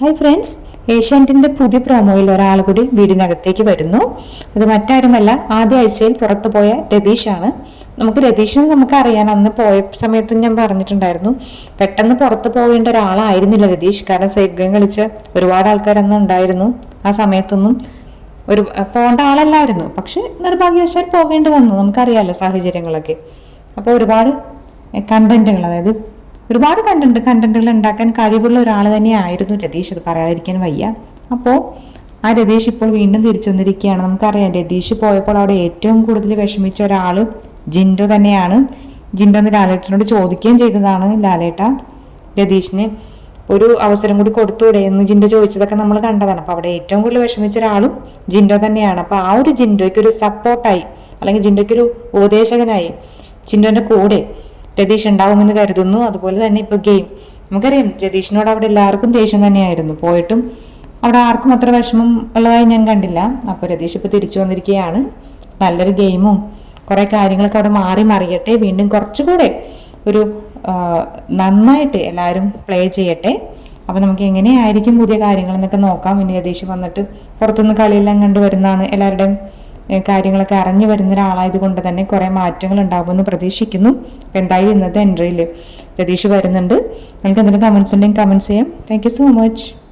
Hi friends ഏഷ്യാനെറ്റിന്റെ പുതിയ പ്രോമോയിൽ ഒരാൾ കൂടി വീടിനകത്തേക്ക് വരുന്നു. അത് മറ്റാരുമല്ല ആദ്യ ആഴ്ചയിൽ പുറത്തു പോയ രതീഷാണ്. നമുക്ക് രതീഷിനെ നമുക്ക് അറിയാൻ അന്ന് പോയ സമയത്തും ഞാൻ പറഞ്ഞിട്ടുണ്ടായിരുന്നു പെട്ടെന്ന് പുറത്ത് പോകേണ്ട ഒരാളായിരുന്നില്ല രതീഷ്. കാരണം സേഫ് ഗെയിം കളിച്ച ഒരുപാട് ആൾക്കാർ അന്ന് ഉണ്ടായിരുന്നു. ആ സമയത്തൊന്നും ഒരു പോകേണ്ട ആളല്ലായിരുന്നു. പക്ഷെ നിർഭാഗ്യവശാൽ പോകേണ്ടി വന്നു. നമുക്കറിയാമല്ലോ സാഹചര്യങ്ങളൊക്കെ. അപ്പോൾ ഒരുപാട് കണ്ടന്റുകൾ അതായത് ഒരുപാട് കണ്ടന്റ് കണ്ടന്റുകൾ ഉണ്ടാക്കാൻ കഴിവുള്ള ഒരാൾ തന്നെയായിരുന്നു രതീഷ് അത് പറയാതിരിക്കാൻ വയ്യ. അപ്പോൾ ആ രതീഷ് ഇപ്പോൾ വീണ്ടും തിരിച്ചു വന്നിരിക്കുകയാണ്. നമുക്കറിയാം രതീഷ് പോയപ്പോൾ അവിടെ ഏറ്റവും കൂടുതൽ വിഷമിച്ച ഒരാൾ ജിൻഡോ തന്നെയാണ്. ജിൻഡോ എന്ന് ലാലേട്ടനോട് ചോദിക്കുകയും ചെയ്തതാണ് ലാലേട്ട രതീഷിന് ഒരു അവസരം കൂടി കൊടുത്തൂടെ? എന്ന് ജിൻഡോ ചോദിച്ചതൊക്കെ നമ്മൾ കണ്ടതാണ്. അപ്പോൾ അവിടെ ഏറ്റവും കൂടുതൽ വിഷമിച്ച ഒരാളും ജിൻഡോ തന്നെയാണ്. അപ്പോൾ ആ ഒരു ജിൻഡോയ്ക്ക് ഒരു സപ്പോർട്ടായി അല്ലെങ്കിൽ ജിൻഡോയ്ക്ക് ഒരു ഉപദേശകനായി ജിൻഡോന്റെ കൂടെ രതീഷ് ഉണ്ടാവുമെന്ന് കരുതുന്നു. അതുപോലെ തന്നെ ഇപ്പോൾ ഗെയിം. നമുക്കറിയാം രതീഷിനോട് അവിടെ എല്ലാവർക്കും ദേഷ്യം തന്നെയായിരുന്നു. പോയിട്ടും അവിടെ ആർക്കും അത്ര വിഷമം ഉള്ളതായി ഞാൻ കണ്ടില്ല. അപ്പോൾ രതീഷ് ഇപ്പോൾ തിരിച്ചു വന്നിരിക്കുകയാണ്. നല്ലൊരു ഗെയിമും കുറേ കാര്യങ്ങളൊക്കെ അവിടെ മാറി മറിയട്ടെ. വീണ്ടും കുറച്ചുകൂടെ ഒരു നന്നായിട്ട് എല്ലാവരും പ്ലേ ചെയ്യട്ടെ. അപ്പോൾ നമുക്ക് എങ്ങനെയായിരിക്കും പുതിയ കാര്യങ്ങൾ എന്നൊക്കെ നോക്കാം. ഇനി രതീഷ് വന്നിട്ട് പുറത്തുനിന്ന് കളിയെല്ലാം കണ്ടു വരുന്നതാണ് എല്ലാവരുടെയും കാര്യങ്ങളൊക്കെ അറിഞ്ഞു വരുന്ന ഒരാളായത് കൊണ്ട് തന്നെ കുറേ മാറ്റങ്ങൾ ഉണ്ടാകുമെന്ന് പ്രതീക്ഷിക്കുന്നു. എന്തായാലും ഇന്നത്തെ എൻട്രിയിൽ രതീഷ് വരുന്നുണ്ട്. നിങ്ങൾക്ക് എന്തെങ്കിലും കമൻസ് ഉണ്ടെങ്കിൽ കമൻസ് ചെയ്യാം. Thank so much